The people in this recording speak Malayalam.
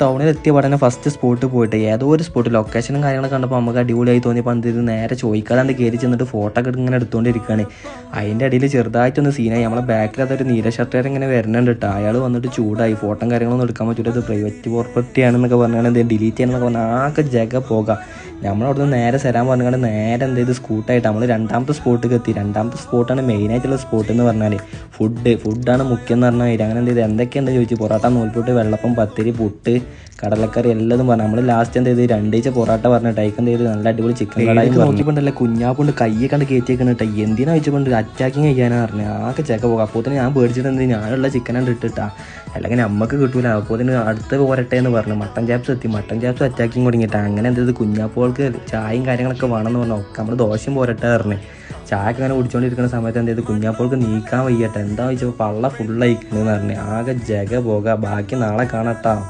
ടൗണിൽ എത്തിയ പഠനം ഫസ്റ്റ് സ്പോട്ട് പോയിട്ട് ഏതോ ഒരു സ്പോട്ട് ലൊക്കേഷനും കാര്യങ്ങളൊക്കെ കണ്ടപ്പോൾ നമുക്ക് അടിപൊളിയായി തോന്നി. എന്ത് ചെയ്ത് നേരെ ചോദിക്കാതെ കയറി ചെന്നിട്ട് ഫോട്ടോ ഒക്കെ ഇങ്ങനെ എടുത്തുകൊണ്ടിരിക്കുകയാണ് അതിന്റെ ഇടയിൽ ചെറുതായിട്ടൊന്ന് സീനായി നമ്മളെ ബാക്കിൽ അതൊരു നീല ഷർട്ടുകാരൻ ഇങ്ങനെ വരുന്നുണ്ട് കേട്ടോ അയാൾ വന്നിട്ട് ചൂടായി. ഫോട്ടോ കാര്യങ്ങളൊന്നും എടുക്കാൻ പറ്റില്ല ഇത് പ്രൈവറ്റ് പ്രോപ്പർട്ടി ആണെന്നൊക്കെ പറഞ്ഞാൽ എന്തെങ്കിലും ഡിലീറ്റ് ചെയ്യണമെന്നൊക്കെ പറഞ്ഞാൽ ആകെ ജഗ പോകാം. നമ്മളവിടുന്ന് നേരെ തരാൻ പറഞ്ഞുകൊണ്ട് നേരെ എന്ത് ചെയ്ത് സ്കൂട്ടായിട്ട് നമ്മൾ രണ്ടാമത്തെ സ്പോട്ടിലേക്ക് എത്തി. രണ്ടാമത്തെ സ്പോട്ടാണ് മെയിനായിട്ടുള്ള സ്പോട്ട് എന്ന് പറഞ്ഞാൽ ഫുഡ് ഫുഡാണ് മുഖ്യം എന്ന് പറഞ്ഞാൽ അങ്ങനെ എന്ത് ചെയ്ത് എന്തൊക്കെയുണ്ട് ചോദിച്ചു പൊറോട്ട നൂൽപുട്ട് വെള്ളപ്പം പത്തിരി പുട്ട് കടലക്കറി എല്ലാതും പറഞ്ഞു. നമ്മൾ ലാസ്റ്റ് എന്ത് ചെയ്ത് രണ്ടീച്ച പൊറോട്ട പറഞ്ഞിട്ട് അതിക്ക് എന്ത് ചെയ്ത് നല്ല അടിപൊളി ചിക്കൻ കടായി നോക്കിയിട്ടുണ്ടല്ലേ കുഞ്ഞാപ്പുണ്ട് കയ്യെ കണ്ട് കയറ്റിയേക്കണ കേട്ടോ എന്തിനാ വെച്ചപ്പോണ്ട് അറ്റാക്കിങ് ചെയ്യാനാ പറഞ്ഞു. ആകെ ചേക്ക പോകാം അപ്പോൾ തന്നെ ഞാൻ പേടിച്ചിട്ട് എന്ത് ഞാനുള്ള ചിക്കൻ കണ്ട് ഇട്ടിട്ടാ. അല്ലെങ്കിൽ നമുക്ക് കിട്ടൂല. അപ്പോൾ തന്നെ അടുത്ത് പോരട്ടെ എന്ന് പറഞ്ഞു. മട്ടൻ ചാപ്സ് എത്തി. മട്ടൻ ചാപ്സ് അറ്റാക്കിങ് തുടങ്ങിയിട്ടാണ് അങ്ങനെ എന്ത് ചെയ്ത് കുഞ്ഞാപ്പുകൾക്ക് ചായയും കാര്യങ്ങളൊക്കെ വേണമെന്ന് പറഞ്ഞു നമ്മൾ ദോശയും പോരട്ടെ പറഞ്ഞു. ചായ ഒക്കെ അങ്ങനെ കുടിച്ചുകൊണ്ടിരിക്കുന്ന സമയത്ത് എന്ത് ചെയ്ത്? കുഞ്ഞാപ്പോൾക്ക് നീക്കാൻ വയ്യട്ടെ. എന്താ വെച്ചപ്പോൾ പള്ള ഫുള്ളായിക്കണെന്ന് പറഞ്ഞു. ആകെ ജഗ പോക. ബാക്കി നാളെ കാണാട്ടാ.